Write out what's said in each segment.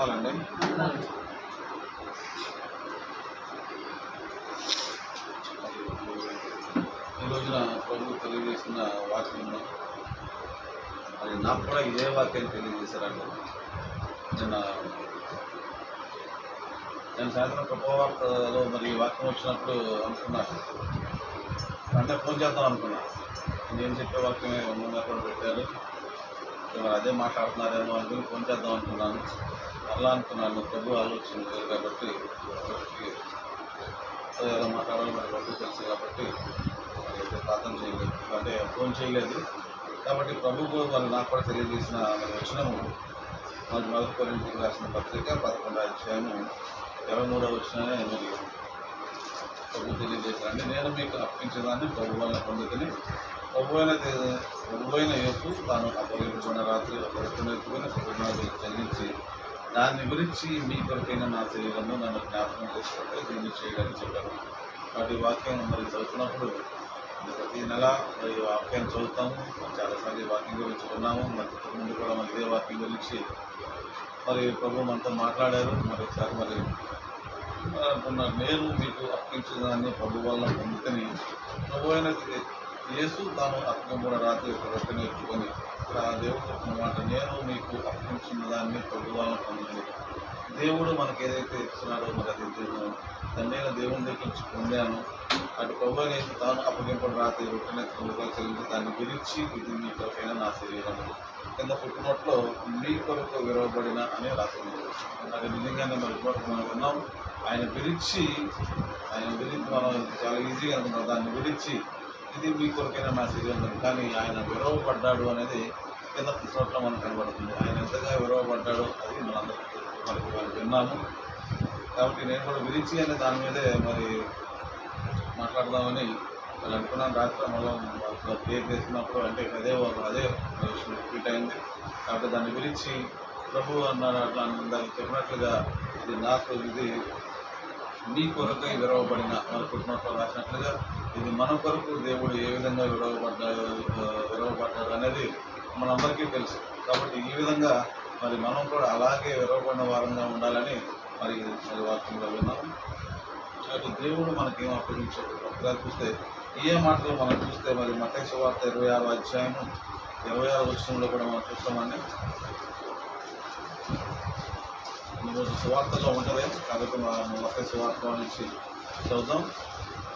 వందనాలండి ఈ రోజున ప్రభు తెలియజేసిన వాక్యం అది నాకు కూడా ఇదే వాక్యాన్ని తెలియజేశారండి. నిన్న నేను సాయంత్రం కృపవార్తలో మరి వాక్యం వచ్చినప్పుడు అనుకున్నాను అంటే ఫోన్ చేద్దాం అనుకున్నా. నేను చెప్పే వాక్యమే ముందు కూడా పెట్టారు. మరి అదే మాట్లాడుతున్నారేమో అనుకుని ఫోన్ చేద్దాం అనుకున్నాను. అలా అనుకున్నాను. ప్రభు ఆలోచన లేదు కాబట్టి మాట్లాడాలి మరి ప్రభు తెలుసు కాబట్టి ప్రార్థన చేయలేదు. అంటే ఫోన్ చేయలేదు. కాబట్టి ప్రభు వాళ్ళు నాకు కూడా తెలియజేసిన వచనము మరి మొదటి కొరింటికి రాసిన పత్రిక పదకొండు అధ్యాయము ఇరవై మూడవ వచ్చినానే మరి ప్రభు తెలియజేశారండి. నేను మీకు అర్పించేదాన్ని ప్రభు వల్ల పొందుకుని ప్రభువైన ప్రభువైన యొక్క తాను అప్పగించుకున్న రాత్రి ఒక రొట్టెను ఎత్తుకుని చెల్లించి దాన్ని గురించి మీ కొరకైన నా శరీరము నన్ను జ్ఞాపకం చేసుకుంటే దీన్ని చేయడానికి చెప్పారు. వాటి వాక్యం మరి చదువుతున్నప్పుడు ప్రతి నెల మరి ఈ వాక్యాన్ని చదువుతాము. చాలాసార్లు వాక్యం గురించి ఉన్నాము మరి ఇంతకు ముందు కూడా మరి ఇదే వాక్యం గురించి మరి ప్రభు మనతో మాట్లాడారు. మరి ఒకసారి మరి అంటున్నారు నేను మీకు అర్పించేదాన్ని ప్రభు వల్ల పొందుకొని ప్రభు అయిన యేసు తాను కూడా రాత్రి ఒక రొట్టెని ఎత్తుకొని ఇక్కడ ఆ దేవుడు చెప్పిన మాట నేను మీకు అర్పించిన దాన్ని ప్రభువాలను పొందండి. దేవుడు మనకి ఏదైతే ఇస్తున్నాడో మరి అది దేవుడు తండ్రి దేవుని దగ్గర నుంచి పొందాను. అటు ప్రభు అనేది తాను అప్పగింపడు రాత్రి రొట్టెని ఎత్తుకొని చెల్లించి దాన్ని గురించి ఇది మీ కొరకైన నా శరీరం కింద పుట్టినట్లో మీ కొరకు విరవబడిన అని రాసింది అది నిజంగానే మరి ఇప్పటివరకు మనం ఉన్నాం ఆయన గురించి ఆయన గురించి మనం చాలా ఈజీగా అనుకున్నాం. దాన్ని గురించి ఇది మీ కొరకైనా నా శరీరం కానీ ఆయన విరవబడ్డాడు అనేది కింద చోట్ల మనకు కనబడుతుంది. ఆయన ఎంతగా విరవపడ్డాడు అది మనందరూ మనకి మనం విన్నాము. కాబట్టి నేను కూడా విరిచి అనే దాని మీదే మరి మాట్లాడదామని వాళ్ళు అనుకున్నాను. రాత్రి మళ్ళీ ప్రేర్ చేసినప్పుడు అంటే అదే ఒక- అదే రిపీట్ అయింది. కాబట్టి దాన్ని గురించి ప్రభు అన్నారు అట్లా దానికి చెప్పినట్లుగా ఇది నాకు ఇది నీ కొరకై విరవబడిన మన పుట్టినట్లు రాసినట్లుగా ఇది మన కొరకు దేవుడు ఏ విధంగా విరవబడ్డాడు విరవబడ్డాడు అనేది మనందరికీ తెలుసు. కాబట్టి ఈ విధంగా మరి మనం కూడా అలాగే విరవబడిన వారంగా ఉండాలని మరి మరి వాక్యంలో విన్నాం. కాబట్టి దేవుడు మనకి ఏం అప్పగించాడు? ఒకసారి చూస్తే ఏ మాటలు మనం చూస్తే మరి మతేశ్వార్త సువార్త ఇరవై ఆరు అధ్యాయము ఇరవై ఆరు వచ్చినంలో కూడా మనం చూస్తామండి. ఈరోజు సువార్తలో ఉంటుంది కాబట్టి మనం మత సువార్త నుంచి చదువుదాం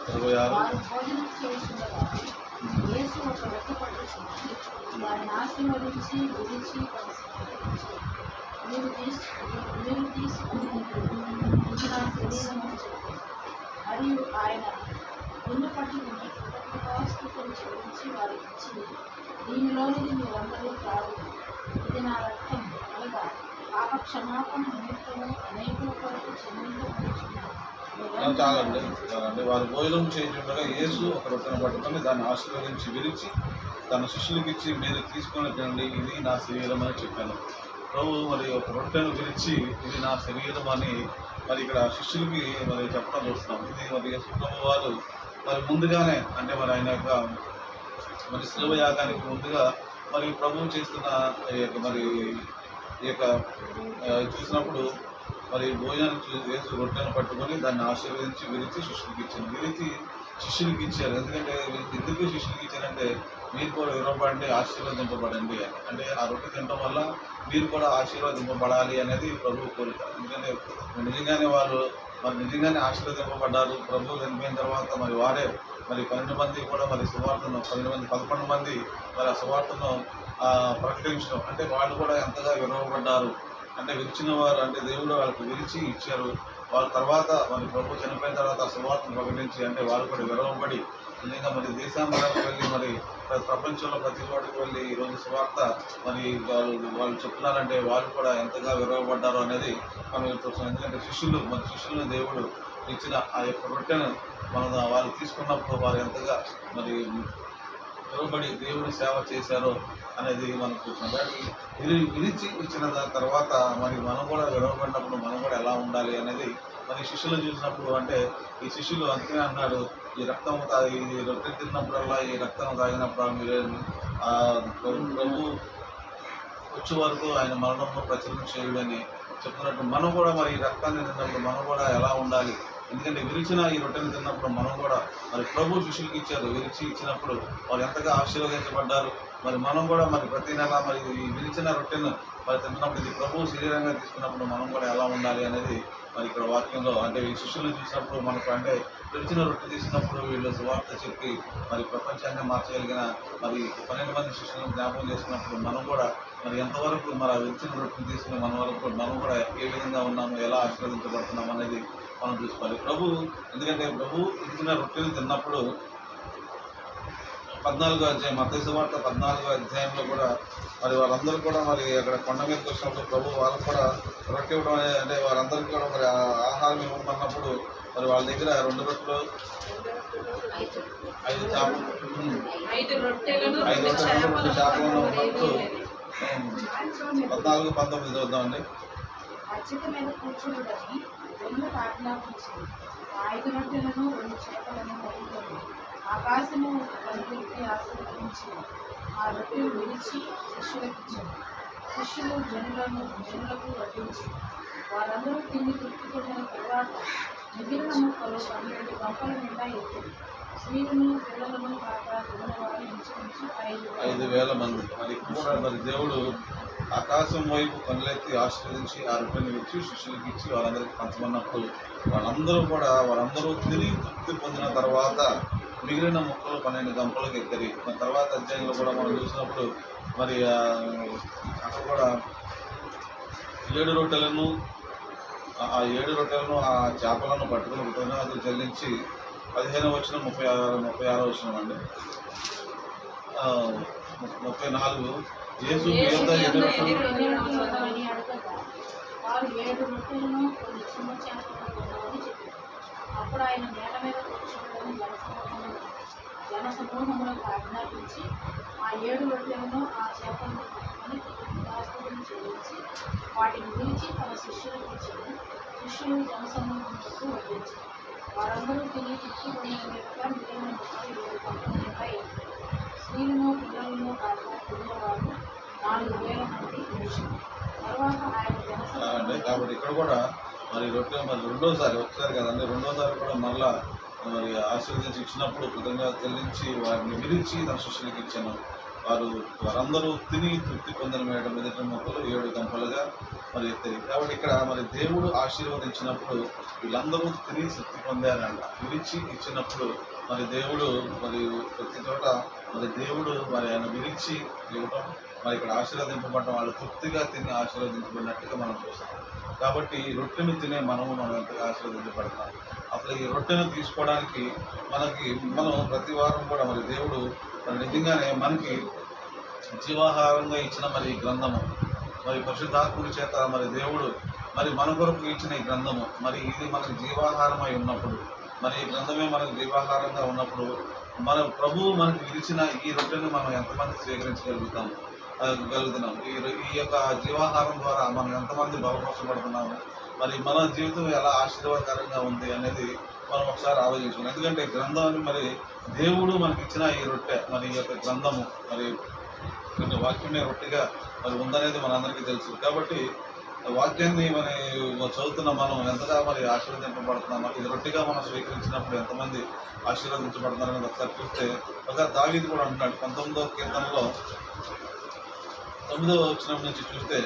ఇరవై ఆరు ఒక వారిని ఆశీర్వదించి గురించి మీరు మీరు తీసుకుని శరీరం అని మరియు ఆయన గుండె పట్టుకుని కృతజ్ఞతాస్తుతులు చెల్లించి వారికి ఇచ్చి దీనిలోనిది మీరందరూ కాదు ఇది నా రక్తం అనగా పాప క్షమాపణ నిమిత్తము అనేకుల కొరకు చాలండి చాలండి. వారు భోజనం చేయించుండగా యేసు ఒక రొట్టెను పట్టుకొని దాన్ని ఆశీర్వదించి విరిచి తన శిష్యులకి ఇచ్చి మీరు తీసుకొని తినండి ఇది నా శరీరం అని చెప్పాను. ప్రభు మరి ఒక రొట్టెను విరిచి ఇది నా శరీరం అని మరి ఇక్కడ శిష్యులకి మరి చెప్పడం చూస్తున్నాం. ఇది మరి యేసు ప్రభు వారు మరి ముందుగానే అంటే మరి ఆయన యొక్క మరి శిలువ యాగానికి ముందుగా మరి ప్రభువు చేస్తున్న ఈ యొక్క మరి ఈ యొక్క చూసినప్పుడు మరి భోజనాన్ని చూ- వేసి రొట్టెను పట్టుకొని దాన్ని ఆశీర్వదించి విరిచి శిష్యునికి ఇచ్చింది విరిచి శిష్యునికి ఇచ్చారు. ఎందుకంటే ఎందుకు శిష్యునికి ఇచ్చారంటే మీరు కూడా ఇవ్వబడండి ఆశీర్వదింపబడండి అని. అంటే ఆ రొట్టె తినడం వల్ల మీరు కూడా ఆశీర్వదింపబడాలి అనేది ప్రభువు కోరిక. ఎందుకంటే నిజంగానే వారు మరి నిజంగానే ఆశీర్వదింపబడ్డారు. ప్రభువు చనిపోయిన తర్వాత మరి వారే మరి పన్నెండు మంది కూడా మరి సువార్తను పన్నెండు మంది పదకొండు మంది మరి ఆ సువార్తను ప్రకటించడం. అంటే వాళ్ళు కూడా ఎంతగా విరవబడ్డారు అంటే విరిచిన వారు అంటే దేవుడు వాళ్ళకి విరిచి ఇచ్చారు. వాళ్ళ తర్వాత మరి ప్రభు చనిపోయిన తర్వాత సువార్తను ప్రకటించి అంటే వారు కూడా విరవబడి ఇంకా మరి దేశాంతరాలకు వెళ్ళి మరి ప్రపంచంలో ప్రతి చోటకి వెళ్ళి ఈరోజు సువార్త మరి వాళ్ళు వాళ్ళు చెప్తున్నారంటే వాళ్ళు కూడా ఎంతగా విరవబడ్డారు అనేది మనం చూస్తున్నాం. ఎందుకంటే శిష్యులు మరి శిష్యులను దేవుడు ఇచ్చిన ఆ యొక్క రొట్టెను మనం వాళ్ళు తీసుకున్నప్పుడు వారు ఎంతగా మరి విరవబడి దేవుని సేవ చేశారో అనేది మనం చూసినాం కాబట్టి ఇది విరిచి ఇచ్చిన తర్వాత మరి మనం కూడా విరవబడినప్పుడు మనం కూడా ఎలా ఉండాలి అనేది మరి శిష్యులు చూసినప్పుడు అంటే ఈ శిష్యులు అంతే అన్నాడు ఈ రక్తం తాగి ఈ రొట్టె తిన్నప్పుడల్లా ఈ రక్తం తాగినప్పుడు మీరు ప్రభు ప్రభు వచ్చే వరకు ఆయన మరణంలో ప్రచురణ చేయడని చెప్తున్నట్టు మనం కూడా మరి ఈ రక్తాన్ని తిన్నప్పుడు మనం కూడా ఎలా ఉండాలి ఎందుకంటే విరిచిన ఈ రొట్టెని తిన్నప్పుడు మనం కూడా మరి ప్రభు శిష్యులకి ఇచ్చారు విరిచి ఇచ్చినప్పుడు వారు ఎంతగా ఆశీర్వదించబడ్డారు. మరి మనం కూడా మరి ప్రతి నెల మరి ఈ విరిచిన రొట్టెను మరి తిన్నప్పుడు ఇది ప్రభు శరీరంగా తీసుకున్నప్పుడు మనం కూడా ఎలా ఉండాలి అనేది మరి ఇక్కడ వాక్యంలో అంటే ఈ శిష్యులను చూసినప్పుడు మనకు అంటే విరిచిన రొట్టె తీసినప్పుడు వీళ్ళు సువార్త చెప్పి మరి ప్రపంచాన్ని మార్చగలిగిన మరి పన్నెండు మంది శిష్యులను జ్ఞాపకం చేసుకున్నప్పుడు మనం కూడా మరి ఎంతవరకు మరి ఆ విరిచిన రొట్టెని తీసుకుని మన వరకు మనం కూడా ఏ విధంగా ఉన్నాము ఎలా ఆశీర్వదించబడుతున్నాం అనేది మనం చూసుకోవాలి. ప్రభు ఎందుకంటే ప్రభు ఇచ్చిన రొట్టెని తిన్నప్పుడు పద్నాలుగో అధ్యాయం మతేసు వార్త పద్నాలుగో అధ్యాయంలో కూడా మరి వాళ్ళందరూ కూడా మరి అక్కడ కొండ మీదకి వచ్చినప్పుడు ప్రభు వాళ్ళకు కూడా రొట్టె ఇవ్వడం అనేది అంటే వారందరికీ కూడా మరి ఆ ఆహారం ఇవ్వమన్నప్పుడు మరి వాళ్ళ దగ్గర రెండు రొట్టెలు ఐదు చేపలు ఐదు రొట్టెలను ఐదు రెండు రొట్టెలు చేపలను చేపలు ఉమ్, పద్నాలుగు పంతొమ్మిది చూద్దామండి రెండు ఆజ్ఞాపించింది ఐదు రొట్టెలను రెండు చేపలను పట్టుకొని ఆకాశము కనిపెట్టి ఆశీర్వదించింది ఆ రొట్టెలు విడిచి శిష్యులకిచ్చింది శిష్యులు జనులను జనులకు వడ్డించింది వారందరూ తిండి తృప్తి తర్వాత మిగిలిన ముక్కలు పన్నెండు గంపల నిండా ఎత్తింది స్త్రీలను పిల్లలను కాక తిన్నవారు ఇంచుమించు ఐదు ఐదు వేల మంది. మరి కూడా మరి దేవుడు ఆకాశం వైపు కళ్ళెత్తి ఆశీర్వదించి ఆ రూపాయలు ఇచ్చి శిష్యులకి ఇచ్చి వాళ్ళందరికీ పంచమన్నప్పుడు వాళ్ళందరూ కూడా వాళ్ళందరూ తిరిగి తృప్తి పొందిన తర్వాత మిగిలిన ముక్కలు పన్నెండు గంపలకు ఎక్కరి. మరి తర్వాత అధ్యాయంలో కూడా మనం చూసినప్పుడు మరి అక్కడ కూడా ఏడు రొట్టెలను ఆ- ఏడు రొట్టెలను ఆ చేపలను పట్టుకుని కృతజ్ఞతలు చెల్లించి పదిహేను వచ్చిన ముప్పై ఆరు ముప్పై ఆరు వచ్చిన అండి ముప్పై నాలుగు యేసు మీ యొద్ద ఎన్ని రొట్టెలు ఎన్ని రొట్టెలు ఉన్నాయని అడగగా వారు ఏడు రొట్టెలను కొన్ని చిన్న చేపలను కొన్నామని చెప్పారు అప్పుడు ఆయన నేల మీద కూర్చోవడం జనసమూహమును జనసమూహములకు ఆజ్ఞాపించి ఆ ఏడు రొట్టెలను ఆ చేపలను పట్టుకొని దాస్తులను చెల్లించి వాటిని విరిచి తన శిష్యులకు ఇచ్చారు శిష్యులు జనసమూహములకు వడ్డించారు వారందరూ తిని పొందిన మీదగా మిగిలిన ఏడు నిండా స్త్రీలను పిల్లలను కాక పిల్లవారు నాలుగు వేల మంది పురుషులు. తర్వాత ఆయన అంటే జనసంఖ్య కాబట్టి ఇక్కడ కూడా మరి రొట్టె మరి రెండోసారి ఒకసారి కదండి రెండోసారి కూడా మళ్ళా మరి ఆశీర్వదించి ఇచ్చినప్పుడు కృతజ్ఞత చెల్లించి వారిని విరిచి తన సృష్టికి ఇచ్చాను వారు వారందరూ తిని తృప్తి పొందిన మేడ మెదటి మొక్కలు ఏడు గంపలుగా మరి ఎత్తాయి. కాబట్టి ఇక్కడ మరి దేవుడు ఆశీర్వదించినప్పుడు వీళ్ళందరూ తిని తృప్తి పొందారంట. విరిచి ఇచ్చినప్పుడు మరి దేవుడు మరి ప్రతి చోట మరి దేవుడు మరి ఆయన విరిచి ఇవ్వటం మరి ఇక్కడ ఆశీర్వదింపబడటం వాళ్ళు తృప్తిగా తిని ఆశీర్వదించబడినట్టుగా మనం చూస్తాం. కాబట్టి ఈ రొట్టెను తినే మనము మనం ఎంతగా ఆశీర్వదించబడతాం అసలు ఈ రొట్టెను తీసుకోవడానికి మనకి మనం ప్రతి వారం కూడా మరి దేవుడు మరి నిజంగానే మనకి జీవాహారంగా ఇచ్చిన మరి ఈ గ్రంథము మరి పరిశుద్ధాత్ముడి చేత మరి దేవుడు మరి మన కొరకు ఇచ్చిన ఈ గ్రంథము మరి ఇది మనకి జీవాహారమై ఉన్నప్పుడు మరి ఈ గ్రంథమే మనకు జీవాహారంగా ఉన్నప్పుడు మన ప్రభువు మనకు విరిచిన ఈ రొట్టెను మనం ఎంతమంది స్వీకరించగలుగుతాం? గలుగుతున్నాం. ఈ ఈ యొక్క జీవాహారం ద్వారా మనం ఎంతమంది బలపరచబడుతున్నాము? మరి మన జీవితం ఎలా ఆశీర్వాదకరంగా ఉంది అనేది మనం ఒకసారి ఆలోచించుకోవాలి. ఎందుకంటే గ్రంథాన్ని మరి దేవుడు మనకి ఇచ్చిన ఈ రొట్టె మరి ఈ యొక్క గ్రంథము మరి కొన్ని వాక్యమే రొట్టెగా మరి ఉందనేది మనందరికీ తెలుసు. కాబట్టి వాక్యాన్ని మన చదువుతున్న మనం ఎంతగా మరి ఆశీర్వదింపబడుతున్నాం ఇది రొట్టిగా మనం స్వీకరించినప్పుడు ఎంతమంది ఆశీర్వదించబడుతున్నారని ఒకసారి చూస్తే ఒకసారి దావీది కూడా అంటున్నాడు పంతొమ్మిదవ కీర్తనలో తొమ్మిదవ వచ్చిన నుంచి చూస్తే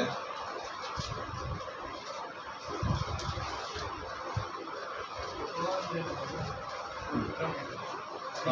ఆ,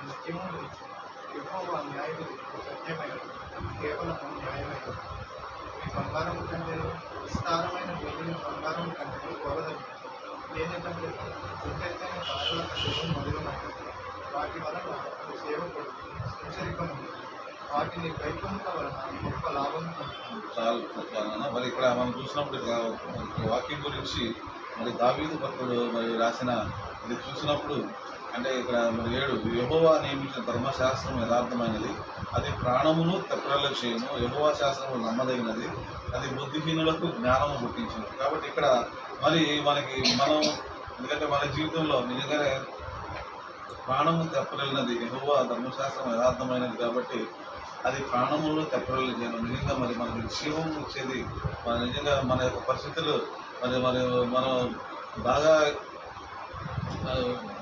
నిత్యము ఎక్కువ న్యాయం సత్యమైన కేవలం సంతోషపరచుకోండి బంగారం కంటే విస్తారమైన వెయ్యి బంగారం కంటే గొడవదు లేదంటే దుర్గైన పాటల కంటే మొదలైనది వాటి వలన సేవకుడు సంచరికము వాటిని కైకొనుట వలన గొప్ప లాభం పొందుతుంది చాలు చాలా. మరి ఇక్కడ మనం చూసినప్పుడు వాక్యం గురించి మరి దావీదు భక్తుడు మరి రాసిన ఇది చూసినప్పుడు అంటే ఇక్కడ మరి ఏడు యహోవా నియమించిన ధర్మశాస్త్రం యథార్థమైనది. అది ప్రాణమును తెప్పరల చేయను. యహోవా శాస్త్రము నమ్మదగినది. అది బుద్ధిహీనులకు జ్ఞానము పుట్టించింది. కాబట్టి ఇక్కడ మరి మనకి మనం ఎందుకంటే మన జీవితంలో నిజంగానే ప్రాణము తెప్పలేనది యహోవా ధర్మశాస్త్రం యథార్థమైనది కాబట్టి అది ప్రాణములు తెప్పరిల్లి చేయను. నిజంగా మరి మనకి జీవం ఇచ్చేది మన నిజంగా మన యొక్క పరిస్థితులు మరి మరి మనం బాగా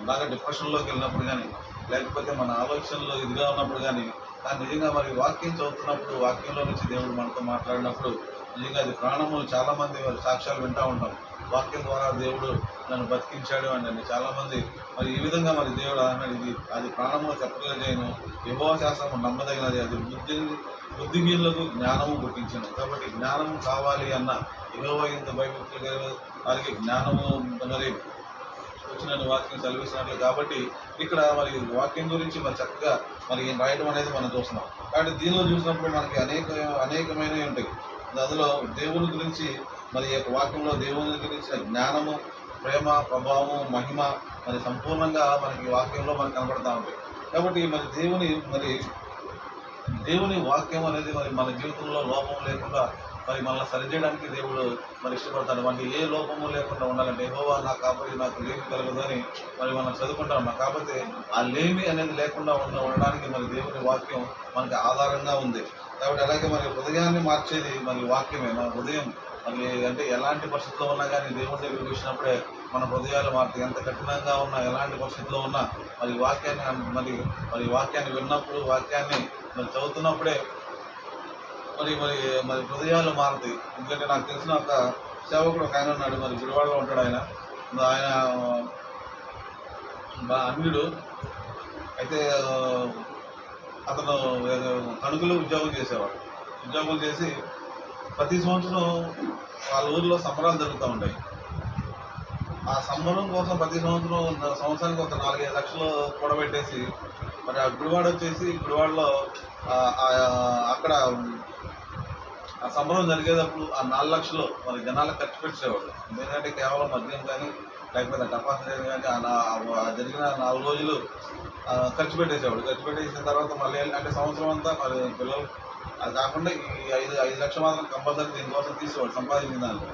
బాగా డిప్రెషన్లోకి వెళ్ళినప్పుడు కానీ లేకపోతే మన ఆలోచనలో ఇదిగా ఉన్నప్పుడు కానీ కానీ నిజంగా మరి వాక్యం చదువుతున్నప్పుడు వాక్యంలో నుంచి దేవుడు మనతో మాట్లాడినప్పుడు నిజంగా అది ప్రాణములు చాలామంది మరి సాక్ష్యాలు వింటూ ఉంటాం. వాక్యం ద్వారా దేవుడు నన్ను బతికించాడు అని చాలామంది. మరి ఈ విధంగా మరి దేవుడు అన్నాడు ఇది అది ప్రాణము చెప్పగలిగాను. విభవ శాస్త్రము నమ్మదగినది. అది బుద్ధి బుద్ధిహీనులకు జ్ఞానము గుర్తించింది కాబట్టి జ్ఞానము కావాలి అన్న విభవ ఇంత బైబిల్ వారికి జ్ఞానము మరి వచ్చిన వాక్యం సెలవిస్తున్నట్లు కాబట్టి ఇక్కడ మరి వాక్యం గురించి మరి చక్కగా మరి రాయడం అనేది మనం చూస్తున్నాం. కాబట్టి దీనిలో చూసినప్పుడు మనకి అనేక అనేకమైనవి ఉంటాయి. అందులో దేవుని గురించి మరి ఈ యొక్క వాక్యంలో దేవుని గురించిన జ్ఞానము ప్రేమ ప్రభావము మహిమ మరి సంపూర్ణంగా మనకి వాక్యంలో మనకు కనబడతా ఉంటాయి. కాబట్టి మరి దేవుని మరి దేవుని వాక్యం అనేది మరి మన జీవితంలో లోపం లేకుండా మరి మనల్ని సరిచేయడానికి దేవుడు మరి ఇష్టపడతాడు. మనకి ఏ లోపము లేకుండా ఉండాలంటే ఏహోవా నాకు కాబట్టి నాకు లేమి కలగదని మరి మనం చదువుకుంటాం కాకపోతే ఆ లేమి అనేది లేకుండా ఉండ ఉండడానికి మరి దేవుని వాక్యం మనకి ఆధారంగా ఉంది. కాబట్టి అలాగే మరి హృదయాన్ని మార్చేది మరి వాక్యమే. మన హృదయం మరి అంటే ఎలాంటి పరిస్థితుల్లో ఉన్నా కానీ దేవుని దగ్గరికి వచ్చినప్పుడే మన హృదయాలు మారుతాయి ఎంత కఠినంగా ఉన్నా ఎలాంటి పరిస్థితుల్లో ఉన్నా మరి వాక్యాన్ని మరి మరి వాక్యాన్ని విన్నప్పుడు వాక్యాన్ని మరి చదువుతున్నప్పుడే మరి మరి మరి హృదయాలు మారుతాయి ఎందుకంటే నాకు తెలిసిన ఒక సేవకుడు ఒక ఆయన ఉన్నాడు మరి గుడివాడలో ఉంటాడు ఆయన. ఆయన మా అన్యుడు. అయితే అతను తణుకులో ఉద్యోగం చేసేవాడు. ఉద్యోగం చేసి ప్రతి సంవత్సరం వాళ్ళ ఊర్లో సంబరాలు జరుగుతూ ఉంటాయి. ఆ సంబరం కోసం ప్రతి సంవత్సరం సంవత్సరానికి ఒక నాలుగైదు లక్షలు కూడబెట్టేసి మరి ఆ గుడివాడ వచ్చేసి గుడివాడలో అక్కడ ఆ సంబరం జరిగేటప్పుడు ఆ నాలుగు లక్షలు మరి జనాలకు ఖర్చు పెట్టేవాడు ఎందుకంటే కేవలం మద్యం కానీ లేకపోతే టపాసులు కానీ ఆ జరిగిన నాలుగు రోజులు ఖర్చు పెట్టేసేవాడు ఖర్చు పెట్టేసిన తర్వాత మళ్ళీ అంటే సంవత్సరం అంతా మరి పిల్లలు అది కాకుండా ఈ ఐదు ఐదు లక్షలు మాత్రం కంపల్సరీ దీనికోసం తీసేవాడు సంపాదించిన దాంట్లో.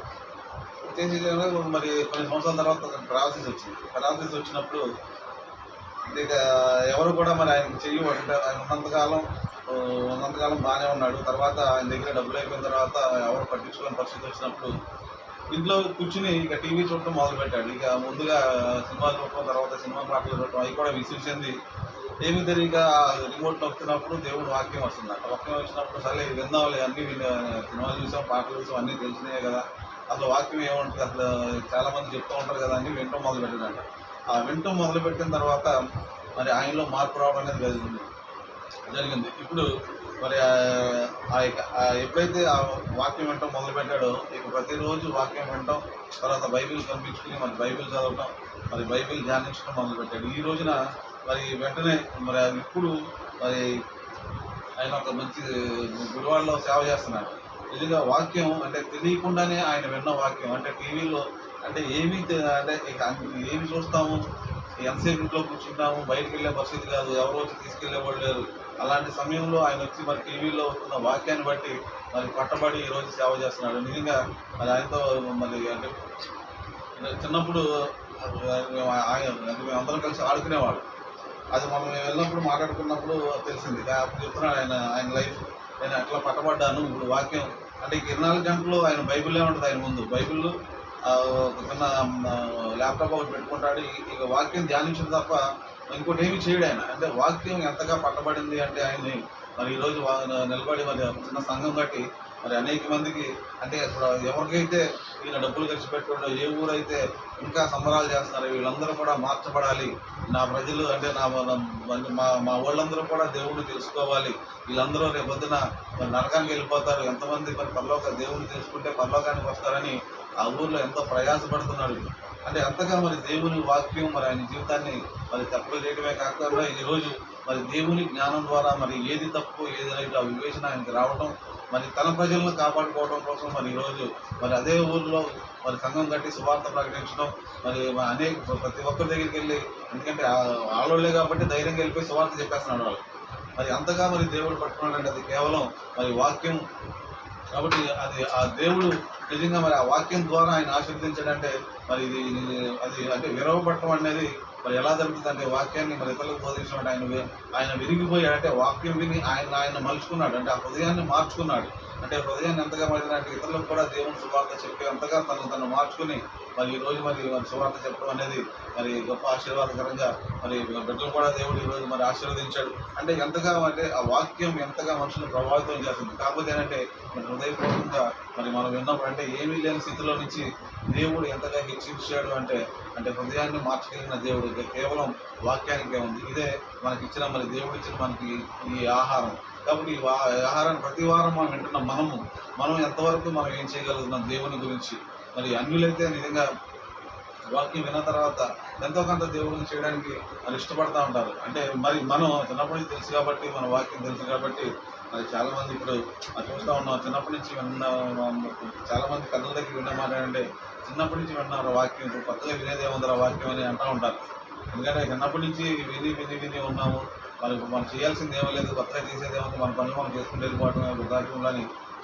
చేసేదేమో మరి కొన్ని సంవత్సరాల తర్వాత ప్రాసెస్ వచ్చింది. ప్రాసెస్ వచ్చినప్పుడు ఇక ఎవరు కూడా మరి ఆయనకి చెయ్యి అంటే ఆయన ఉన్నంతకాలం ఉన్నంతకాలం బాగానే ఉన్నాడు. తర్వాత ఆయన దగ్గర డబ్బులు అయిపోయిన తర్వాత ఎవరు పట్టించుకోని పరిస్థితి వచ్చినప్పుడు ఇంట్లో కూర్చుని ఇక టీవీ చూడటం మొదలుపెట్టాడు. ఇక ముందుగా సినిమా చూడటం తర్వాత సినిమా పాటలు చూడటం అవి కూడా విసిరిచింది ఏమి తెలియక రిమోట్ నొక్కుతున్నప్పుడు దేవుడు వాక్యం వస్తుంది. వాక్యం వచ్చినప్పుడు సరే విందాంలే అన్ని సినిమాలు చూసాం పాటలు చూసాం అన్నీ తెలిసినాయి కదా. అసలు వాక్యం ఏముంటుంది? అసలు చాలా మంది చెప్తూ ఉంటారు కదా అని వింటూ మొదలు పెట్టిందంట ఆ వింటూ మొదలు పెట్టిన తర్వాత మరి ఆయనలో మార్పు రావడం అనేది జరిగింది. జరిగింది. ఇప్పుడు మరి ఆ- ఆ యొక్క- ఆ ఎప్పుడైతే ఆ వాక్యం వినటం మొదలు పెట్టాడో ఇక ప్రతిరోజు వాక్యం వినటం తర్వాత బైబిల్ కనిపించుకుని మరి బైబిల్ చదవటం మరి బైబిల్ ధ్యానించడం మొదలు పెట్టాడు ఈ రోజున మరి వెంటనే మరి అది ఇప్పుడు మరి ఆయన ఒక మంచి గుడివాడలో సేవ చేస్తున్నాడు. నిజంగా వాక్యం అంటే తెలియకుండానే ఆయన విన్న వాక్యం. అంటే టీవీలో అంటే ఏమీ అంటే ఇక ఏమి చూస్తాము? ఎంతసేపు ఇంట్లో కూర్చుంటాము? బయటకు వెళ్ళే పరిస్థితి కాదు. ఎవరో వచ్చి తీసుకెళ్ళేవాళ్ళు లేరు. అలాంటి సమయంలో ఆయన వచ్చి మరి టీవీలో వస్తున్న వాక్యాన్ని బట్టి మరి పట్టబడి ఈ రోజు సేవ చేస్తున్నాడు. నిజంగా మరి ఆయనతో మరి అంటే చిన్నప్పుడు మేము ఆయన మేము అందరం కలిసి ఆడుకునేవాడు అది మనం మేము వెళ్ళినప్పుడు మాట్లాడుకున్నప్పుడు తెలిసింది. అప్పుడు చెప్తున్నాడు ఆయన ఆయన లైఫ్. నేను అట్లా పట్టబడ్డాను. ఇప్పుడు వాక్యం అంటే ఇరవై నాలుగు గంటలు ఆయన బైబిలే ఉంటుంది ఆయన ముందు. బైబిల్ ఆ, ఒక చిన్న ల్యాప్టాప్ ఒకటి పెట్టుకుంటాడు. ఇక వాక్యం ధ్యానించడం తప్ప ఇంకోటి ఏమి చేయడు ఆయన. అంటే వాక్యం ఎంతగా పట్టబడింది అంటే ఆయన్ని మరి ఈరోజు నిలబడి మరి చిన్న సంఘం కట్టి మరి అనేక మందికి అంటే ఇప్పుడు ఎవరికైతే ఈయన డబ్బులు ఖర్చు పెట్టుకుంటూ ఏ ఊరైతే ఇంకా సంబరాలు చేస్తున్నారు వీళ్ళందరూ కూడా మార్చబడాలి. నా ప్రజలు అంటే నా మా మా వాళ్ళందరూ కూడా దేవుడిని తెలుసుకోవాలి. వీళ్ళందరూ రేపొద్దున మరి నరకానికి వెళ్ళిపోతారు. ఎంతమంది మరి పరలోక దేవుడిని తెలుసుకుంటే పరలోకానికి వస్తారని ఆ ఊర్లో ఎంతో ప్రయాసపడుతున్నాడు అంటే అంతగా మరి దేవుని వాక్యం మరి ఆయన జీవితాన్ని మరి తప్పులు చేయడమే కాకుండా ఈరోజు మరి దేవుని జ్ఞానం ద్వారా మరి ఏది తప్పు ఏది రైట్ ఆ వివేచన ఆయనకి రావడం మరి తన ప్రజలను కాపాడుకోవడం కోసం మరి ఈరోజు మరి అదే ఊర్లో మరి సంఘం కట్టి సువార్త ప్రకటించడం మరి అనేక ప్రతి ఒక్కరి దగ్గరికి వెళ్ళి ఎందుకంటే ఆ- ఆడోళ్ళే కాబట్టి ధైర్యంగా వెళ్ళిపోయి సువార్త చెప్పేస్తున్నాడు వాళ్ళు. మరి అంతగా మరి దేవుడు పట్టుకున్నాడంటే అది కేవలం మరి వాక్యం. కాబట్టి అది ఆ దేవుడు నిజంగా మరి ఆ వాక్యం ద్వారా ఆయన ఆశీర్వదించాడంటే మరి ఇది ఇది అది అంటే విరవపట్టడం అనేది మరి ఎలా జరుగుతుంది అంటే వాక్యాన్ని మరి ఇతరులకు బోధించడం ఆయన ఆయన విరిగిపోయాడంటే వాక్యం విని ఆయన ఆయన మలుచుకున్నాడు. అంటే ఆ హృదయాన్ని మార్చుకున్నాడు. అంటే హృదయాన్ని ఎంతగా మారినంటే ఇతరులకు కూడా దేవుని శుభార్త చెప్పి అంతగా తను తను మార్చుకుని మరి ఈరోజు రోజు మరి మరి సువార్త చెప్పడం అనేది మరి గొప్ప ఆశీర్వాదకరంగా మరి బిడ్డలు కూడా దేవుడు ఈరోజు మరి ఆశీర్వదించాడు. అంటే ఎంతగా అంటే ఆ వాక్యం ఎంతగా మనుషులను ప్రభావితం చేస్తుంది. కాకపోతే ఏంటంటే మరి హృదయపూర్వకంగా మరి మనం విన్నప్పుడు అంటే ఏమీ లేని స్థితిలో నుంచి దేవుడు ఎంతగా హెచ్చించాడు అంటే అంటే హృదయాన్ని మార్చగలిగిన దేవుడు కేవలం వాక్యానికే ఉంది. ఇదే మనకి ఇచ్చిన మరి దేవుడు ఇచ్చిన మనకి ఈ ఆహారం. కాబట్టి ఈ ఆహారాన్ని ప్రతి వారం మనం వింటున్న మనము. మనం ఎంతవరకు మనం ఏం చేయగలుగుతున్నాం దేవుని గురించి? మరి అన్యులైతే నిజంగా వాక్యం విన్న తర్వాత ఎంతో కొంత దేవుడిని చేయడానికి వాళ్ళు ఇష్టపడతా ఉంటారు. అంటే మరి మనం చిన్నప్పటి నుంచి తెలుసు కాబట్టి మన వాక్యం తెలుసు కాబట్టి మరి చాలామంది ఇప్పుడు అది చూస్తూ ఉన్నాం. చిన్నప్పటి నుంచి విన్న చాలామంది కథల దగ్గర విన్న మాట చిన్నప్పటి నుంచి విన్నారు వాక్యం ఇప్పుడు కొత్తగా వినేది ఏముందరా వాక్యం అని అంటూ ఉంటారు. ఎందుకంటే చిన్నప్పటి నుంచి విని విని విని ఉన్నాము. మనకు మనం చేయాల్సింది ఏమీ లేదు కొత్తగా చేసేది ఏముంది మన పనులు మనం చేసుకుంటూ వెళ్ళిపోవటమే వృద్ధాప్యంలో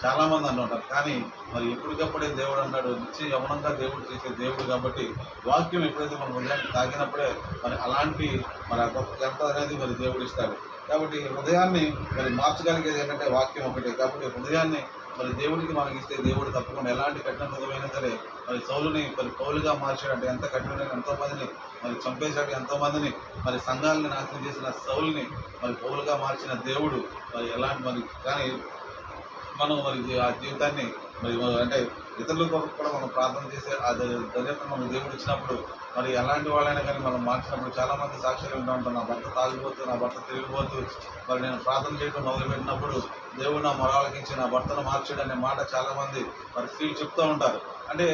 చాలామంది అంటుంటారు కానీ మరి ఎప్పటికప్పుడే దేవుడు అన్నాడు నిత్య యవనంగా దేవుడు చేసే దేవుడు కాబట్టి వాక్యం ఎప్పుడైతే మనం హృదయాన్ని తాగినప్పుడే మరి అలాంటి మరి ఎంత అనేది మరి దేవుడు ఇస్తాడు. కాబట్టి హృదయాన్ని మరి మార్చగలిగేది ఏంటంటే వాక్యం ఒకటే. కాబట్టి హృదయాన్ని మరి దేవుడికి మనకి ఇస్తే దేవుడు తప్పకుండా ఎలాంటి కఠిన హృదయమైనా సరే మరి సౌలుని మరి పౌలుగా మార్చాడంటే ఎంత కఠినమైన ఎంతోమందిని మరి చంపేశాడు ఎంతోమందిని మరి సంఘాలని నాశనం చేసిన సౌలుని మరి పౌలుగా మార్చిన దేవుడు మరి ఎలాంటి మరి కానీ మనం మరి ఆ జీవితాన్ని మరి అంటే ఇతరులకు కూడా మనం ప్రార్థన చేసే ఆ దర్యాప్తు మనం దేవుడు ఇచ్చినప్పుడు మరి ఎలాంటి వాళ్ళైనా కానీ మనం మార్చినప్పుడు చాలా మంది సాక్ష్యాలు వింటూ ఉంటాం. నా భర్త తాగిపోతూ నా భర్త తిరిగిపోతూ మరి నేను ప్రార్థన చేయడం మొదలుపెట్టినప్పుడు దేవుడు నా మొరాలకించి నా భర్తను మార్చాడు అనే మాట చాలామంది మరి ఫీల్ చెప్తూ ఉంటారు. అంటే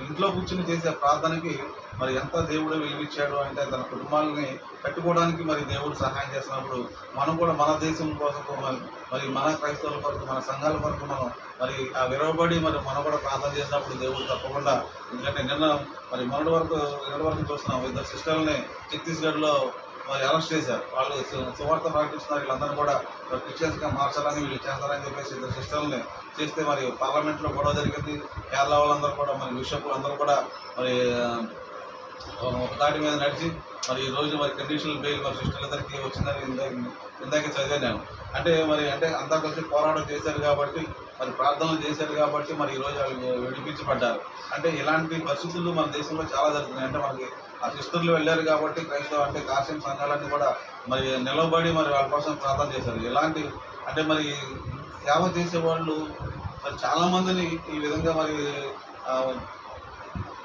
ఇంట్లో కూర్చుని చేసే ప్రార్థనకి మరి ఎంత దేవుడు వెలిగించాడు అంటే తన కుటుంబాలని కట్టుకోవడానికి మరి దేవుడు సహాయం చేసినప్పుడు మనం కూడా మన దేశం కోసం మరి మరి మన క్రైస్తవుల కొరకు మన సంఘాల కొరకు మనం మరి ఆ విరవబడి మరి మనం కూడా ప్రార్థన చేసినప్పుడు దేవుడు తప్పకుండా ఎందుకంటే నిన్న మరి మొన్నటి వరకు నిన్నటి వరకు చూస్తున్నాం ఇద్దరు సిస్టర్ని ఛత్తీస్గఢ్లో మరి అరెస్ట్ చేశారు. వాళ్ళు సువార్త ప్రకటిస్తున్నారు. వీళ్ళందరూ కూడా క్రిస్టియన్స్గా మార్చాలని వీళ్ళు చేస్తారని చెప్పేసి ఇద్దరు సిస్టర్ని చేస్తే మరి పార్లమెంట్లో గొడవ జరిగింది. కేరళ వాళ్ళందరూ కూడా మరి బిషప్లు అందరూ కూడా మరి ఒక దాటి మీద నడిచి మరి ఈ రోజు మరి కండిషనల్ బెయిల్ మరి సిస్టర్లందరికీ వచ్చిందని ఇందాక ఇందాకే చదివాను. నేను అంటే మరి అంటే అంతా కలిసి పోరాటం చేశారు కాబట్టి మరి ప్రార్థనలు చేశారు కాబట్టి మరి ఈ రోజు వాళ్ళు విడిపించబడ్డారు. అంటే ఇలాంటి పరిస్థితులు మన దేశంలో చాలా జరుగుతున్నాయి. అంటే మనకి ఆ సిస్టర్లు వెళ్ళారు కాబట్టి క్రైస్తవ అంటే కాశ్యం సంఘాలన్నీ కూడా మరి నిలబడి మరి వాళ్ళ కోసం ప్రార్థన చేశారు. ఎలాంటి అంటే మరి సేవ చేసే వాళ్ళు మరి చాలామందిని ఈ విధంగా మరి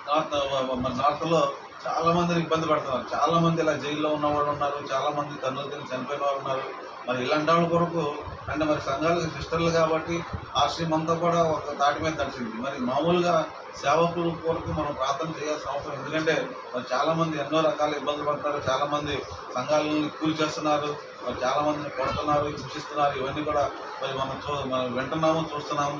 నార్త్ మన నార్త్లో చాలామందిని ఇబ్బంది పడుతున్నారు. చాలామంది ఇలా జైల్లో ఉన్నవాళ్ళు ఉన్నారు చాలామంది తన్నులు తిని చనిపోయిన వాళ్ళు ఉన్నారు. మరి ఇలాంటి వాళ్ళ కొరకు అంటే మరి సంఘాలకు సిస్టర్లు కాబట్టి ఆశ్రయం అంతా కూడా ఒక తాటి మీద తడిచింది. మరి మామూలుగా సేవకుల కొరకు మనం ప్రార్థన చేయాల్సిన అవసరం. ఎందుకంటే మరి చాలామంది ఎన్నో రకాల ఇబ్బందులు పడుతున్నారు. చాలామంది సంఘాలని సంఘాలను కూలి చేస్తున్నారు. మరి చాలామందిని కొడుతున్నారు హింసిస్తున్నారు ఇవన్నీ కూడా మరి మనం చూ మనం వింటున్నాము చూస్తున్నాము.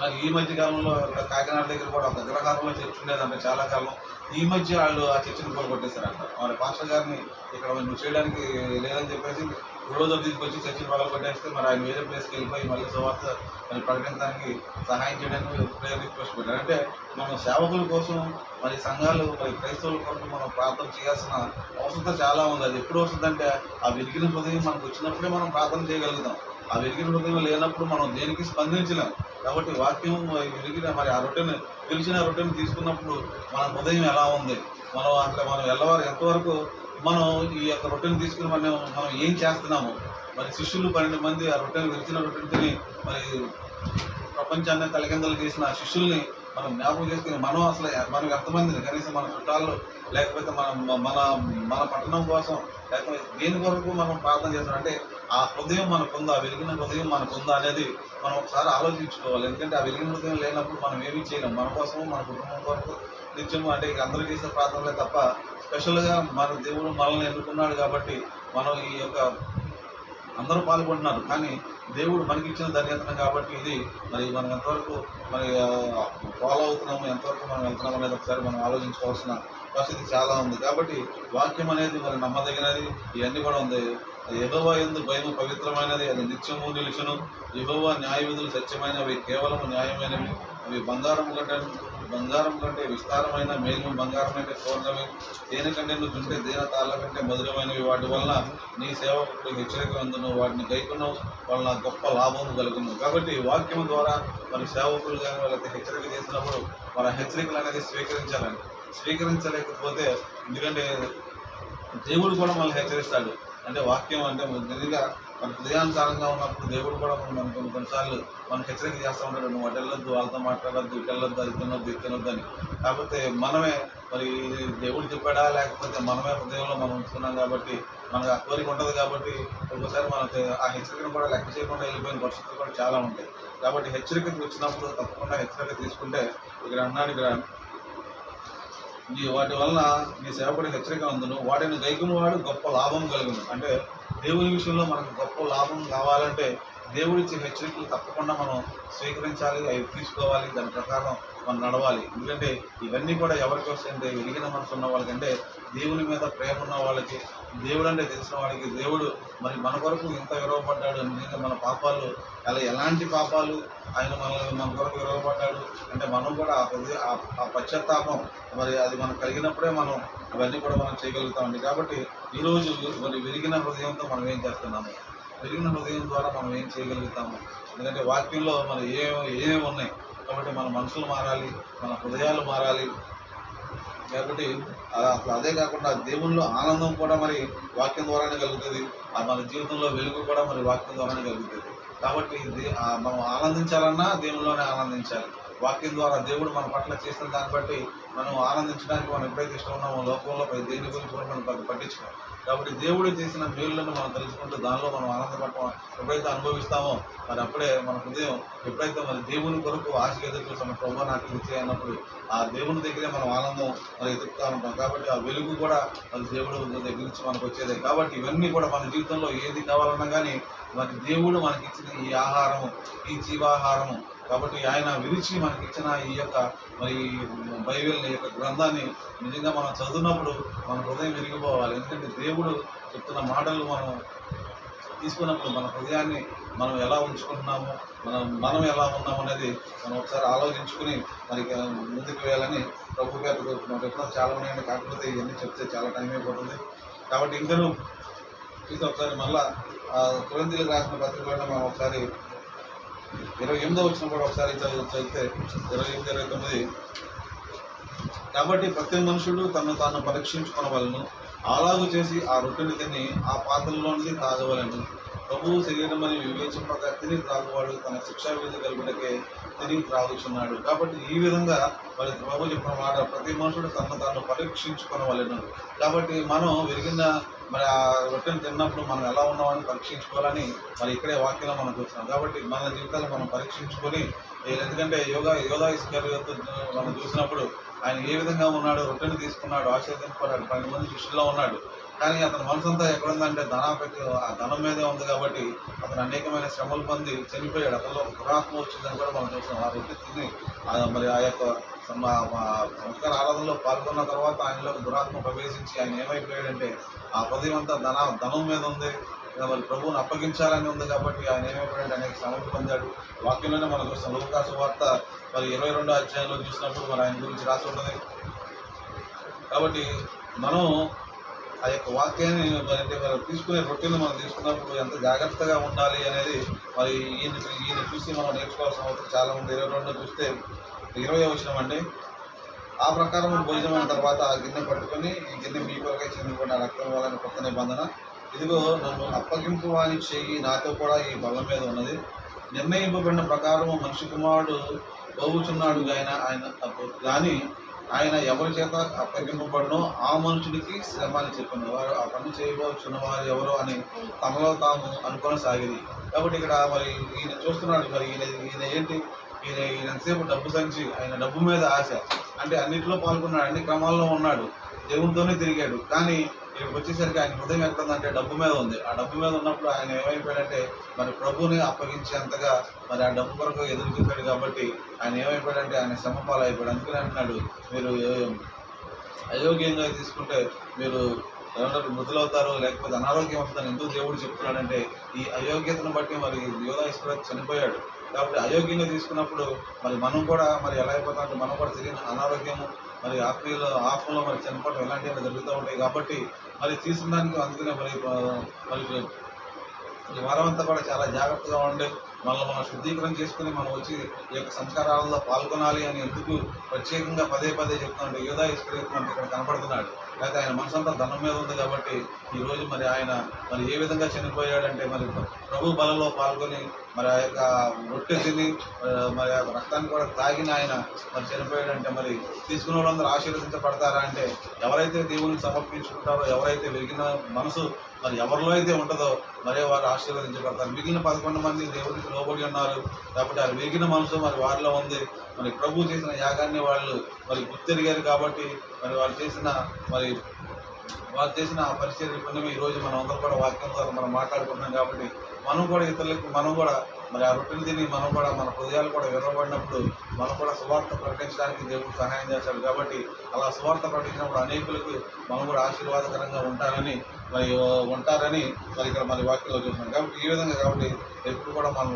మరి ఈ మధ్య కాలంలో కాకినాడ దగ్గర కూడా ఒక అగ్రహారంలో చర్చ ఉండేదంటే చాలా కాలం. ఈ మధ్య వాళ్ళు ఆ చర్చను కూడా కొట్టేశారంట మరి పాస్టర్ గారిని ఇక్కడ నువ్వు చేయడానికి లేదని చెప్పేసి రోజు తీసుకొచ్చి చర్చిని పగల కొట్టేస్తే మరి ఆయన వేరే ప్లేస్కి వెళ్ళిపోయి మళ్ళీ సువార్త మరి ప్రకటించడానికి సహాయం చేయడానికి ప్రేయర్ రిక్వెస్ట్ పెట్టారు. అంటే మనం సేవకుల కోసం మరి సంఘాలు మరి క్రైస్తవుల కొరకు మనం ప్రార్థన చేయాల్సిన అవసరం చాలా ఉంది. అది ఎప్పుడు వస్తుందంటే ఆ విరిగిన హృదయం మనకు వచ్చినప్పుడే మనం ప్రార్థన చేయగలుగుతాం. ఆ వెలిగిన హృదయం లేనప్పుడు మనం దేనికి స్పందించలేం. కాబట్టి వాక్యం విరిగిన మరి ఆ రొట్టెని పిలిచిన రొట్టెని తీసుకున్నప్పుడు మన హృదయం ఎలా ఉంది? మనం అక్కడ మనం వెళ్ళవారు ఎంతవరకు మనం ఈ యొక్క రొట్టెను తీసుకుని మనం మనం ఏం చేస్తున్నాము మరి శిష్యులు పన్నెండు మంది ఆ రొట్టెను విరిచిన రొట్టెని తిని మరి ప్రపంచాన్ని తలకిందలు చేసిన ఆ శిష్యుల్ని మనం జ్ఞాపకం చేసుకుని మనం అసలు మనకు ఎంతమందిని కనీసం మన చుట్టాలు లేకపోతే మన మన మన పట్టణం కోసం లేకపోతే దేని కొరకు మనం ప్రార్థన చేస్తున్నాం అంటే ఆ హృదయం మనకుందా ఆ వెలిగిన హృదయం మనకుందా అనేది మనం ఒకసారి ఆలోచించుకోవాలి. ఎందుకంటే ఆ వెలిగిన హృదయం లేనప్పుడు మనం ఏమీ చేయలేం. మన కోసము మన కుటుంబం కొరకు నిత్యము అంటే ఇక అందరూ చేసే ప్రార్థనలే తప్ప స్పెషల్గా మన దేవుడు మనల్ని ఎన్నుకున్నాడు కాబట్టి మనం ఈ యొక్క అందరూ పాల్గొంటున్నారు. కానీ దేవుడు మనకి ఇచ్చిన ధన్యతనం కాబట్టి ఇది మరి మనం ఎంతవరకు మరి ఫాలో అవుతున్నాము ఎంతవరకు మనం వెళ్తున్నాం అనేది ఒకసారి మనం ఆలోచించుకోవాల్సిన పరిస్థితి చాలా ఉంది. కాబట్టి వాక్యం అనేది మరి నమ్మదగినది. ఇవన్నీ కూడా ఉంది. ఎగవ ఎందు భయం పవిత్రమైనది. అది నిత్యము నిలుచును. ఎగవ న్యాయ విధులు సత్యమైనవి. కేవలం న్యాయమైనవి. అవి బంగారం కంటే బంగారం కంటే విస్తారమైన మేలు బంగారం కంటే పూర్ణవి దేని కంటే నువ్వు తింటే దేన తాళ్ళ కంటే మధురమైనవి. వాటి వలన నీ సేవకుడు హెచ్చరిక అందును. వాటిని గైకున్నావు వలన గొప్ప లాభం కలుగును. కాబట్టి వాక్యం ద్వారా మరి సేవకులు కానీ వాళ్ళకి హెచ్చరిక చేసినప్పుడు వాళ్ళ హెచ్చరికలు అనేది స్వీకరించాలని స్వీకరించలేకపోతే ఎందుకంటే దేవుడు కూడా మనల్ని హెచ్చరిస్తాడు. అంటే వాక్యం అంటే నిజంగా మన హృదయానుసారంగా ఉన్నప్పుడు దేవుడు కూడా మనం కొన్ని కొన్నిసార్లు మనకు హెచ్చరిక చేస్తూ ఉంటాడు. నువ్వు అటు వెళ్ళొద్దు వాళ్ళతో మాట్లాడద్దు ఇటు వెళ్ళొద్దు అది తినొద్దు ఇది తినొద్దు అని. కాకపోతే మనమే మరి ఇది దేవుడు చెప్పాడా? లేకపోతే మనమే హృదయంలో మనం ఉంచుకున్నాం కాబట్టి మనకు ఆ కోరిక ఉంటుంది కాబట్టి ఒక్కోసారి మనం ఆ హెచ్చరికను కూడా లెక్క చేయకుండా వెళ్ళిపోయిన పరిస్థితులు కూడా చాలా ఉంటాయి. కాబట్టి హెచ్చరికకు వచ్చినప్పుడు తప్పకుండా హెచ్చరిక తీసుకుంటే ఇక్కడ అన్నాడు ఇక్కడ నీ వాటి వలన నీ సేవకుడి హెచ్చరిక అందును వాటిని గైకుని వాడు గొప్ప లాభం కలుగును. అంటే దేవుని విషయంలో మనకు గొప్ప లాభం కావాలంటే దేవుడిచ్చే హెచ్చరికలు తప్పకుండా మనం స్వీకరించాలి అవి తీసుకోవాలి. దాని ప్రకారం మనం నడవాలి. ఎందుకంటే ఇవన్నీ కూడా ఎవరికి వస్తాయంటే వెలిగిన మనసు ఉన్న వాళ్ళకంటే దేవుని మీద ప్రేమ ఉన్న వాళ్ళకి దేవుడు అంటే తెలిసిన వాడికి దేవుడు మరి మన కొరకు ఇంత విరవబడ్డాడు నిజంగా మన పాపాలు అలా ఎలాంటి పాపాలు ఆయన మనల్ని మన కొరకు విరవపడ్డాడు అంటే మనం కూడా ఆ ఆ- ఆ పశ్చాత్తాపం మరి అది మనకు కలిగినప్పుడే మనం అవన్నీ కూడా మనం చేయగలుగుతామండి. కాబట్టి ఈరోజు మరి విరిగిన హృదయంతో మనం ఏం చేస్తున్నాము? విరిగిన హృదయం ద్వారా మనం ఏం చేయగలుగుతాము? ఎందుకంటే వాక్యంలో మన ఏ ఏమేమి ఉన్నాయి? కాబట్టి మన మనసులు మారాలి మన హృదయాలు మారాలి కాబట్టి అసలు అదే కాకుండా దేవుళ్ళు ఆనందం కూడా మరి వాక్యం ద్వారానే కలుగుతుంది. ఆ మన జీవితంలో వెలుగు కూడా మరి వాక్యం ద్వారానే కలుగుతుంది. కాబట్టి ఇది మనం ఆనందించాలన్నా దేవుల్లోనే ఆనందించాలి. వాక్యం ద్వారా దేవుడు మన పట్ల చేసిన దాన్ని బట్టి మనం ఆనందించడానికి మనం ఎప్పుడైతే ఇష్టం ఉన్నామో లోకంలో ప్రతి దేని గురించి కూడా మనం పట్టించుకోం. కాబట్టి దేవుడు చేసిన మేలులను మనం తెలుసుకుంటూ దానిలో మనం ఆనందపడటం ఎప్పుడైతే అనుభవిస్తామో మరి అప్పుడే మన హృదయం ఎప్పుడైతే మరి దేవుని కొరకు ఆశ ఎదురు చూస్తామో ప్రభు నాకు ఇది అన్నప్పుడు ఆ దేవుని దగ్గరే మనం ఆనందం మరి ఎదుగుతూ ఉంటాం. కాబట్టి ఆ వెలుగు కూడా మరి దేవుడు దగ్గర నుంచి మనకు వచ్చేదే. కాబట్టి ఇవన్నీ కూడా మన జీవితంలో ఏది కావాలన్నా కానీ మరి దేవుడు మనకి ఇచ్చిన ఈ ఆహారము ఈ జీవాహారము కాబట్టి ఆయన విరిచి మనకి ఇచ్చిన ఈ యొక్క మరి బైబిల్ యొక్క గ్రంథాన్ని నిజంగా మనం చదివినప్పుడు మన హృదయం విరిగిపోవాలి. ఎందుకంటే దేవుడు చెప్తున్న మాటలు మనం తీసుకున్నప్పుడు మన హృదయాన్ని మనం ఎలా ఉంచుకుంటున్నాము మనం మనం ఎలా ఉన్నాము అనేది మనం ఒకసారి ఆలోచించుకుని మరి ముందుకు వేయాలని ప్రభు గారు చెప్తున్నాం చాలా ఉన్నాయండి. కాకపోతే ఇవన్నీ చెప్తే చాలా టైం అయిపోతుంది. కాబట్టి ఇంకను ఇది ఒకసారి మళ్ళా కురంతీలకు రాసిన పత్రికలను మనం ఒకసారి ఇరవై ఎనిమిదో వచ్చిన కూడా ఒకసారి చదివితే ఇరవై ఎనిమిది ఇరవై తొమ్మిది. కాబట్టి ప్రతి మనుషుడు తను తాను పరీక్షించుకునవలను అలాగు చేసి ఆ రొట్టెని తిని ఆ పాత్రలోనిది తాగవలను. ప్రభువు అని వివేచింపక తిని త్రాగువాడు తన శిక్షా విధి కలుగుటకే తిని త్రాగుచున్నాడు. కాబట్టి ఈ విధంగా మరి ప్రభు చెప్పిన మాట ప్రతి మనుషుడు తను తాను పరీక్షించుకొనవలెను కాబట్టి మనం విరిగిన మరి ఆ రొట్టెను తిన్నప్పుడు మనం ఎలా ఉన్నామని పరీక్షించుకోవాలని మరి ఇక్కడే వాక్యంలో మనం చూస్తున్నాం. కాబట్టి మన జీవితాలు మనం పరీక్షించుకొని ఎందుకంటే యోగా యోగా ఇస్కర్ మనం చూసినప్పుడు ఆయన ఏ విధంగా ఉన్నాడు రొట్టెను తీసుకున్నాడు ఆశీర్వదించుకున్నాడు పన్నెండు మంది శిష్యుల్లో ఉన్నాడు. కానీ అతని మనసంతా ఎక్కడుందంటే ధనాపతి ఆ ధనం మీదే ఉంది కాబట్టి అతను అనేకమైన శ్రమలు పొంది చనిపోయాడు. అతనిలో ఒక దురాత్మ వచ్చిందని కూడా మనం చూస్తాం ఆ రొట్టె తిని మరి ఆ యొక్క సంస్కార ఆరాధనలో పాల్గొన్న తర్వాత ఆయనలో దురాత్మ ప్రవేశించి ఆయన ఏమైపోయాడంటే ఆ హృదయం అంతా ధన ధనం మీద ఉంది. మరి ప్రభువుని అప్పగించాలని ఉంది కాబట్టి ఆయన ఏమైపోయాడు అనేక శ్రమలు పొందాడు. వాక్యంలోనే మనం చూస్తాం. లోకాసు వార్త మరి ఇరవై రెండో అధ్యాయంలో చూసినప్పుడు మరి ఆయన గురించి రాసి ఉంటుంది. కాబట్టి మనం ఆ యొక్క వాక్యాన్ని మరి అంటే తీసుకునే రొట్టెలు మనం తీసుకున్నప్పుడు ఎంత జాగ్రత్తగా ఉండాలి అనేది మరి ఈయన ఈయన చూసి మనం నేర్చుకోవాల్సిన అవసరం చాలా ఉంది. ఇరవై రెండు చూస్తే ఇరవై వచ్చినాం అండి. ఆ ప్రకారం భోజనం అయిన తర్వాత ఆ గిన్నె పట్టుకొని ఈ గిన్నె మీ కొరకే చెందుకున్న రక్తం వాళ్ళని కొత్త నిబంధన. ఇదిగో నన్ను అప్పగింపు వాని చెయ్యి నాతో కూడా ఈ బలం మీద ఉన్నది. నిర్ణయింపబడిన ప్రకారం మనిషి కుమారుడు పోవుచున్నాడు ఆయన ఆయన కానీ ఆయన ఎవరి చేత అప్పగింపబడినో ఆ మనుషుడికి శ్రమ అని చెప్పింది వారు ఆ పని చేయబోచున్న వారు ఎవరో అని తమలో తాము అనుకొని సాగింది కాబట్టి ఇక్కడ మరి ఈయన చూస్తున్నాడు మరి ఈయన ఈయన ఏంటి? ఈయన ఈయన ఎంతసేపు డబ్బు సంచి ఆయన డబ్బు మీద ఆశ. అంటే అన్నింటిలో పాల్గొన్నాడు అన్ని క్రమాల్లో ఉన్నాడు. దేవునితోనే తిరిగాడు. కానీ ఇక్కడికి వచ్చేసరికి ఆయన హృదయం ఎక్కడుందంటే డబ్బు మీద ఉంది. ఆ డబ్బు మీద ఉన్నప్పుడు ఆయన ఏమైపోయాడంటే మరి ప్రభుని అప్పగించేంతగా మరి ఆ డబ్బు కొరకు ఎదురు చూశాడు కాబట్టి ఆయన ఏమైపోయాడంటే ఆయన శ్రమ పాలైపోయాడు అందుకని అంటున్నాడు మీరు అయోగ్యంగా తీసుకుంటే మీరు ఏమంటారు మృతులవుతారు లేకపోతే అనారోగ్యం వస్తుందని ఎందుకు దేవుడు చెప్తున్నాడంటే ఈ అయోగ్యతను బట్టి మరి యోధాయిశ్వర చనిపోయాడు. కాబట్టి అయోగ్యంగా తీసుకున్నప్పుడు మరి మనం కూడా మరి ఎలా అయిపోతామంటే మనం కూడా తిరిగిన అనారోగ్యము మరి ఆత్మీయులు ఆత్మలో మరి చనిపోవడం ఇలాంటివి జరుగుతూ ఉంటాయి కాబట్టి మరి తీసుకున్నానికి అందుకనే మరి మరి ఈ వారం అంతా కూడా చాలా జాగ్రత్తగా ఉండి మనల్ని మనం శుద్ధీకరణ చేసుకుని మనం వచ్చి ఈ యొక్క సంస్కారాలలో పాల్గొనాలి అని ఎందుకు ప్రత్యేకంగా పదే పదే చెప్తున్నాడు యోధా ఇస్కరేత్ ఇక్కడ కనపడుతున్నాడు. అయితే ఆయన మనసంతా ధనం మీద ఉంది కాబట్టి ఈరోజు మరి ఆయన మరి ఏ విధంగా చనిపోయాడంటే మరి ప్రభు బలలో పాల్గొని మరి ఆ యొక్క రొట్టె తిని మరి ఆ రక్తాన్ని కూడా తాగిన ఆయన మరి చనిపోయాడంటే మరి తీసుకున్న వాళ్ళందరూ ఆశీర్వదించబడతారా అంటే ఎవరైతే దేవుని సమర్పించుకుంటారో ఎవరైతే వెలిగిన మనసు మరి ఎవరిలో అయితే ఉంటుందో మరి వారు ఆశీర్వదించబడతారు. మిగిలిన పదకొండు మంది దేవుడికి లోబడి ఉన్నారు. కాబట్టి ఆ మిగిలిన మనసు మరి వారిలో ఉంది. మరి ప్రభు చేసిన యాగాన్ని వాళ్ళు మరి గుర్తెరిగారు కాబట్టి మరి వాళ్ళు చేసిన మరి వారు చేసిన ఆ పరిచర్య పుణ్యమే ఈ రోజు మనం అందరం కూడా వాక్యం ద్వారా మనం మాట్లాడుకుంటున్నాం కాబట్టి మనం కూడా ఇతరులకు మనం కూడా మరి ఆ రొట్టెలు తిని మనం కూడా మన హృదయాలు కూడా విరవబడినప్పుడు మనం కూడా సువార్త ప్రకటించడానికి దేవుడు సహాయం చేశాడు కాబట్టి అలా సువార్త ప్రకటించినప్పుడు అనేకులకు మనం కూడా ఆశీర్వాదకరంగా ఉంటారని మరి ఉంటారని మరి ఇక్కడ మరి వాక్యలో చూస్తున్నాం. కాబట్టి ఈ విధంగా కాబట్టి ఎప్పుడు కూడా మనం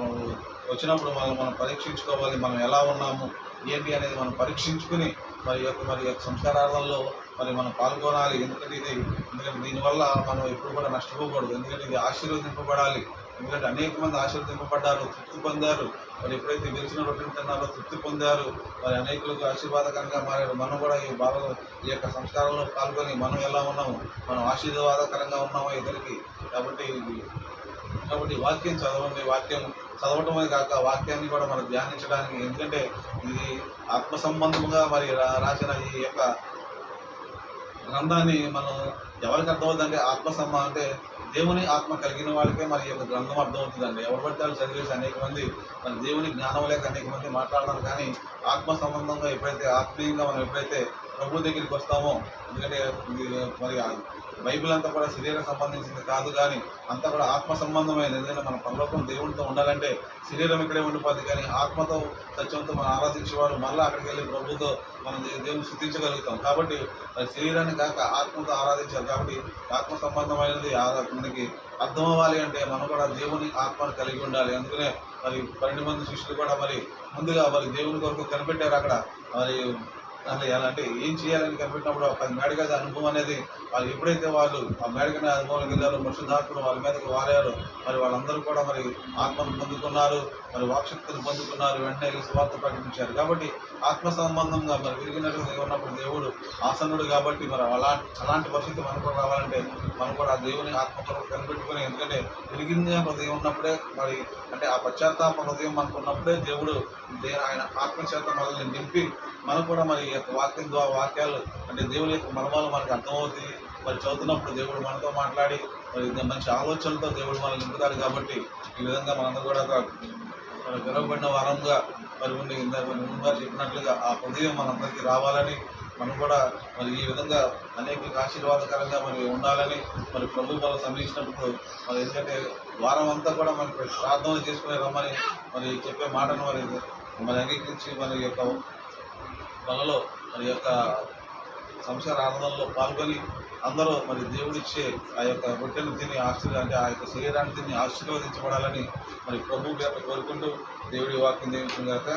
వచ్చినప్పుడు మనం మనం పరీక్షించుకోవాలి మనం ఎలా ఉన్నాము ఏంటి అనేది మనం పరీక్షించుకుని మరి యొక్క మరి యొక్క సంస్కారాలలో మరి మనం పాల్గొనాలి. ఎందుకంటే ఇది ఎందుకంటే దీనివల్ల మనం ఎప్పుడు కూడా నష్టపోకూడదు. ఎందుకంటే ఇది ఆశీర్వదింపబడాలి. ఎందుకంటే అనేక మంది ఆశీర్వదింపబడ్డారు తృప్తి పొందారు. మరి ఎప్పుడైతే గెలిచిన రొట్టెలు తిన్నారో తృప్తి పొందారు. మరి అనేకులకు ఆశీర్వాదకరంగా మారారు. మనం కూడా ఈ బాధ ఈ యొక్క సంస్కారంలో పాల్గొని మనం ఎలా ఉన్నాము మనం ఆశీర్వాదకరంగా ఉన్నామో ఇద్దరికి కాబట్టి కాబట్టి వాక్యం చదవండి. వాక్యం చదవటమే కాక వాక్యాన్ని కూడా మనం ధ్యానించడానికి ఎందుకంటే ఇది ఆత్మ సంబంధంగా మరి రా- రాసిన ఈ యొక్క గ్రంథాన్ని మనం ఎవరికి అర్థమవుతుందంటే ఆత్మ సంబంధం అంటే దేవుని ఆత్మ కలిగిన వాళ్ళకే మరి యొక్క గ్రంథం అర్థమవుతుందండి. ఎవరు పడితే వాళ్ళు చదివేసి అనేక మంది మన దేవుని జ్ఞానం లేక అనేక మంది మాట్లాడతారు. కానీ ఆత్మ సంబంధంగా ఎప్పుడైతే ఆత్మీయంగా మనం ఎప్పుడైతే ప్రభు దగ్గరికి వస్తామో? ఎందుకంటే మరి బైబిల్ అంతా కూడా శరీరం సంబంధించింది కాదు కానీ అంతా కూడా ఆత్మ సంబంధమైనది. ఎందుకంటే మన పరలోకం దేవునితో ఉండాలంటే శరీరం ఇక్కడే ఉండిపోద్ది కానీ ఆత్మతో సత్యంతో మనం ఆరాధించేవారు మళ్ళీ అక్కడికి వెళ్ళి ప్రభుతో మనం దేవుని శుద్ధించగలుగుతాం కాబట్టి మరి శరీరాన్ని కాక ఆత్మతో ఆరాధించాలి కాబట్టి ఆత్మ సంబంధమైనది మనకి అర్థం అవ్వాలి అంటే మనం కూడా దేవుని ఆత్మను కలిగి ఉండాలి. అందుకనే మరి పన్నెండు మంది శిష్యులు కూడా మరి ముందుగా మరి దేవుని కొరకు కనిపెట్టారు అక్కడ. మరి దాంట్లో అంటే ఏం చేయాలని కనిపెట్టినప్పుడు ఒక మేడగది అనుభవం అనేది వాళ్ళు ఎప్పుడైతే వాళ్ళు ఆ మేడగది అనుభవం వెళ్ళారో పరిశుద్ధాత్మలు వాళ్ళ మీదకి వారారు మరి వాళ్ళందరూ కూడా మరి ఆత్మను పొందుకున్నారు మరి వాక్శక్తిని పొందుకున్నారు వెంటనే సువార్త ప్రకటించారు. కాబట్టి ఆత్మ సంబంధంగా మరి విరిగినట్టుగా ఉన్నప్పుడు దేవుడు ఆసనుడు కాబట్టి మరి అలా అలాంటి పరిస్థితి మనకు కూడా రావాలంటే మనం కూడా ఆ దేవుని ఆత్మ కొరకు కనిపెట్టుకుని ఎందుకంటే విరిగిన హృదయం ఉన్నప్పుడే మరి అంటే ఆ పశ్చాత్తాప హృదయం మనకు ఉన్నప్పుడే దేవుడు దే ఆయన ఆత్మ చేత మనల్ని నింపి మనకు కూడా మరి ఈ యొక్క వాక్యం ద్వారా వాక్యాలు అంటే దేవుని యొక్క మర్మాలు మనకు అర్థమవుతాయి మరి చదువుతున్నప్పుడు దేవుడు మనతో మాట్లాడి మరి మంచి ఆలోచనలతో దేవుడు మనల్ని నింపుతాడు కాబట్టి ఈ విధంగా మనందరూ కూడా మరి గర్వపడిన వారంగా మరి ఉండి ఇందాక ముందుగా చెప్పినట్లుగా ఆ హృదయం మనందరికీ రావాలని మనం కూడా మరి ఈ విధంగా అనేక ఆశీర్వాదకరంగా మరి ఉండాలని మరి ప్రభు మనం సమీక్షించినప్పుడు మరి ఎందుకంటే వారం అంతా కూడా మనకి ప్రార్థన చేసుకునే రమ్మని మరి చెప్పే మాటను మరి మరి అంగీకరించి మన యొక్క పనులో మరి యొక్క సంసార ఆనందంలో పాల్గొని అందరూ మరి దేవుడిచ్చే ఆ యొక్క రొట్టెను తిని ఆశీర్వ అంటే ఆ యొక్క శరీరాన్ని తిని ఆశీర్వదించబడాలని మరి ప్రభు పేరు కోరుకుంటూ దేవుడి వాక్యం దీవించిన గాక